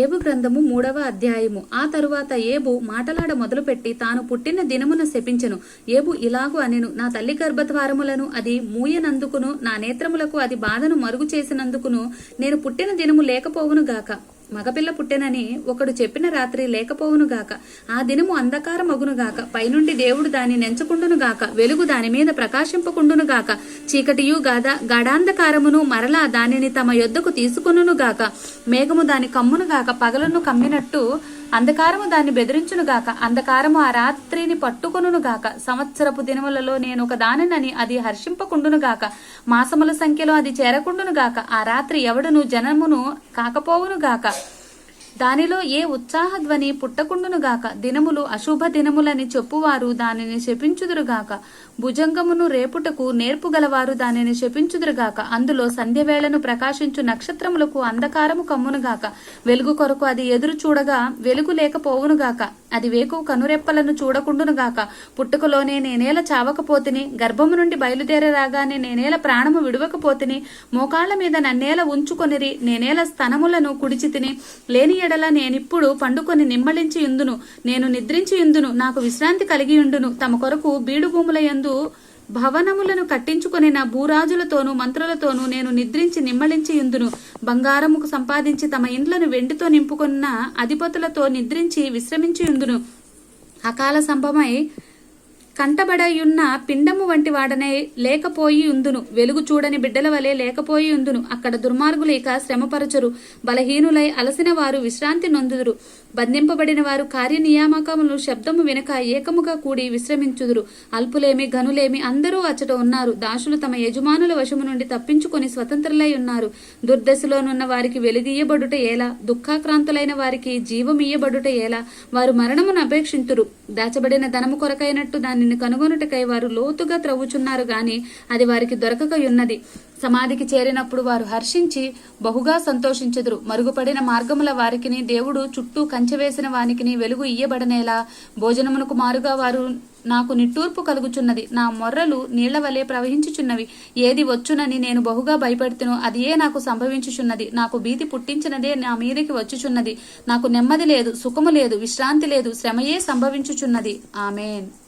ఏబు గ్రంథము మూడవ అధ్యాయము. ఆ తరువాత ఏబు మాటలాడ మొదలుపెట్టి తాను పుట్టిన దినమున శపించెను. ఏబు ఇలాగు అనెను నా తల్లి గర్భద్వారములను అది మూయనందుకును నా నేత్రములకు అది బాధను మరుగు చేసినందుకును నేను పుట్టిన దినము లేకపోవును గాక. మగపిల్ల పుట్టెనని ఒకడు చెప్పిన రాత్రి లేకపోవును గాక ఆ దినము అంధకారమగును గాక పైనుండి దేవుడు దాని నెంచుకుండును గాక వెలుగు దాని మీద ప్రకాశింపకుండును గాక చీకటియు గాద గాఢాంధకారమును మరలా దానిని తమ యొద్దకు తీసుకొనును గాక మేఘము దాని కమ్మును గాక పగలను కమ్మినట్టు అంధకారము దాన్ని బెదిరించును గాక. అంధకారము ఆ రాత్రిని పట్టుకొనును గాక. సంవత్సరపు దినములలో నేను ఒక దానినని అది హర్షింపకుండును గాక. మాసముల సంఖ్యలో అది చేరకుండును గాక. ఆ రాత్రి ఎవడును జనమును కాకపోవును గాక. దానిలో ఏ ఉత్సాహధ్వని పుట్టకుండునుగాక దినములు అశుభ దినములని చెప్పువారు దానిని శపించుదురుగాక భుజంగమును రేపుటకు నేర్పుగలవారు దానిని శపించుదురుగాక అందులో సంధ్యవేళను ప్రకాశించు నక్షత్రములకు అంధకారము కమ్మునుగాక వెలుగు కొరకు అది ఎదురు చూడగా వెలుగు లేకపోవునుగాక అది వేకు కనురెప్పలను చూడకుండునుగాక పుట్టుకలోనే నేనేల చావకపోతిని గర్భము నుండి బయలుదేరరాగానే నేనేల ప్రాణము విడవకపోతిని మోకాళ్ళ మీద నన్నేల ఉంచుకొనిరి నేనేల స్తనములను కుడిచితిని లేని ఎడల నేనిప్పుడు పండుకొని నిమ్మలించి యుందును నేను నిద్రించి యుందును నాకు విశ్రాంతి కలిగి ఉండును తమ కొరకు బీడుభూముల యందు భవనములను కట్టించుకుని నా భూరాజులతోనూ మంత్రులతోనూ నేను నిద్రించి నిమ్మళించి యుందును బంగారముకు సంపాదించి తమ ఇండ్లను వెండితో నింపుకున్న అధిపతులతో నిద్రించి విశ్రమించి యుందును. అకాల సంభవమై కంటబడయున్న పిండము వంటి వాడనే లేకపోయి ఉందును. వెలుగు చూడని బిడ్డల వలె లేకపోయి ఉందును. అక్కడ దుర్మార్గులు ఇక శ్రమపరచరు. బలహీనులై అలసిన వారు విశ్రాంతి నొందుదురు. బంధింపబడిన వారు కార్యనియామకములు శబ్దము వెనుక ఏకముగా కూడి విశ్రమించుదురు. అల్పులేమి గనులేమి అందరూ అచ్చట ఉన్నారు. దాసులు తమ యజమానుల వశము నుండి తప్పించుకొని స్వతంత్రులై ఉన్నారు. దుర్దశలోనున్న వారికి వెలుగియ్యబడుట ఎలా? దుఃఖాక్రాంతులైన వారికి జీవమియ్యబడుట ఎలా? వారు మరణమును అపేక్షింతురు. దాచబడిన ధనము కొరకైనట్టు దాన్ని కనుగొనుటకై వారు లోతుగా త్రవ్వుచున్నారు గాని అది వారికి దొరకకయున్నది. సమాధికి చేరినప్పుడు వారు హర్షించి బహుగా సంతోషించెదరు. మరుగుపడిన మార్గముల వారికిని దేవుడు చుట్టూ కంచె వేసిన వానికిని వెలుగు ఇయ్యబడనేలా భోజనమునకు మారుగా వారు నాకు నిట్టూర్పు కలుగుచున్నది. నా మొర్రలు నీళ్ళ వలె ప్రవహించుచున్నవి. ఏది వచ్చునని నేను బహుగా భయపడుతును. అదియే నాకు సంభవించుచున్నది. నాకు భీతి పుట్టించినదే నా మీదకి వచ్చుచున్నది. నాకు నెమ్మది లేదు సుఖము లేదు విశ్రాంతి లేదు. శ్రమయే సంభవించుచున్నది. ఆమెన్.